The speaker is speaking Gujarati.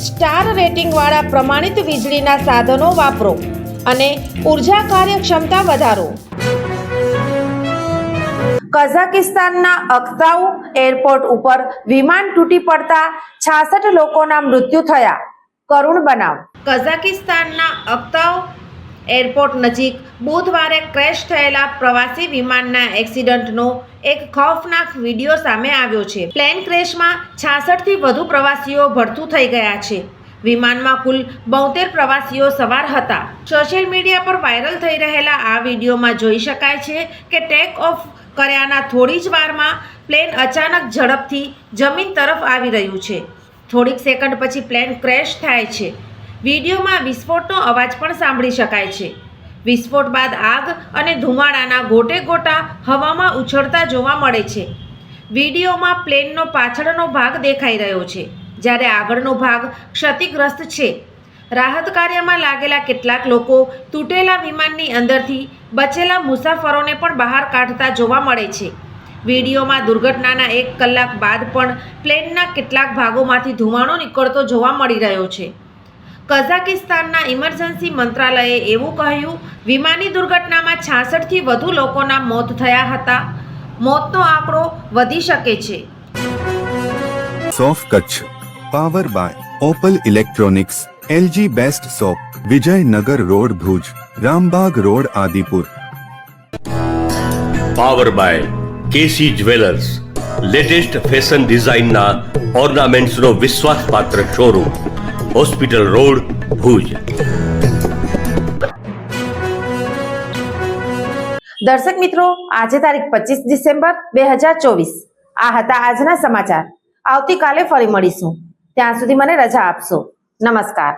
સ્ટાર રેટિંગવાળા પ્રમાણિત વીજળીના સાધનો વાપરો અને ઊર્જા કાર્યક્ષમતા વધારો. કઝાકિસ્તાનના અખતાઉ એરપોર્ટ ઉપર વિમાન તૂટી પડતા છાસઠ લોકોના મૃત્યુ થયા. કરુણ બનાવ. કઝાકિસ્તાનના અક્તાઉ એરપોર્ટ નજીક બુધવારે ક્રેશ થયેલા પ્રવાસી વિમાનના એક્સિડન્ટનો એક ખોફનાક વીડિયો સામે આવ્યો છે. પ્લેન ક્રેશમાં છાસઠથી વધુ પ્રવાસીઓ ભડથું થઈ ગયા છે. વિમાનમાં કુલ બોતેર પ્રવાસીઓ સવાર હતા. સોશિયલ મીડિયા પર વાયરલ થઈ રહેલા આ વિડીયોમાં જોઈ શકાય છે કે ટેક ઓફ કર્યાના થોડી જ વારમાં પ્લેન અચાનક ઝડપથી જમીન તરફ આવી રહ્યું છે. થોડીક સેકન્ડ પછી પ્લેન ક્રેશ થાય છે. વિડીયોમાં વિસ્ફોટનો અવાજ પણ સાંભળી શકાય છે. વિસ્ફોટ બાદ આગ અને ધુમાડાના ગોટે ગોટા હવામાં ઉછળતા જોવા મળે છે. વિડીયોમાં પ્લેનનો પાછળનો ભાગ દેખાઈ રહ્યો છે, જ્યારે આગળનો ભાગ ક્ષતિગ્રસ્ત છે. રાહત કાર્યમાં લાગેલા કેટલાક લોકો તૂટેલા વિમાનની અંદરથી બચેલા મુસાફરોને પણ બહાર કાઢતા જોવા મળે છે. વિડીયોમાં દુર્ઘટનાના એક કલાક બાદ પણ પ્લેનના કેટલાક ભાગોમાંથી ધુમાડો નીકળતો જોવા મળી રહ્યો છે. કઝાકિસ્તાનના ઇમરજન્સી મંત્રાલયે એવું કહ્યું વિમાની દુર્ઘટનામાં છાસઠથી વધુ લોકોના મોત થયા હતા. મોતનો આંકડો વધી શકે છે. સોફ Kutch power by Opal electronics LG best shop Vijaynagar road Bhuj Rambag road Adipur. Power by KC jewellers latest fashion ડિઝાઇનના ઓર્નામેન્ટ્સનો વિશ્વાસપાત્ર શોરૂમ. Hospital road Bhuj. દર્શક મિત્રો, આજે તારીખ પચીસ ડિસેમ્બર બે હજાર ચોવીસ. આ હતા આજના સમાચાર. આવતીકાલે ફરી મળીશું. ત્યાં સુધી મને રજા આપશો. નમસ્કાર.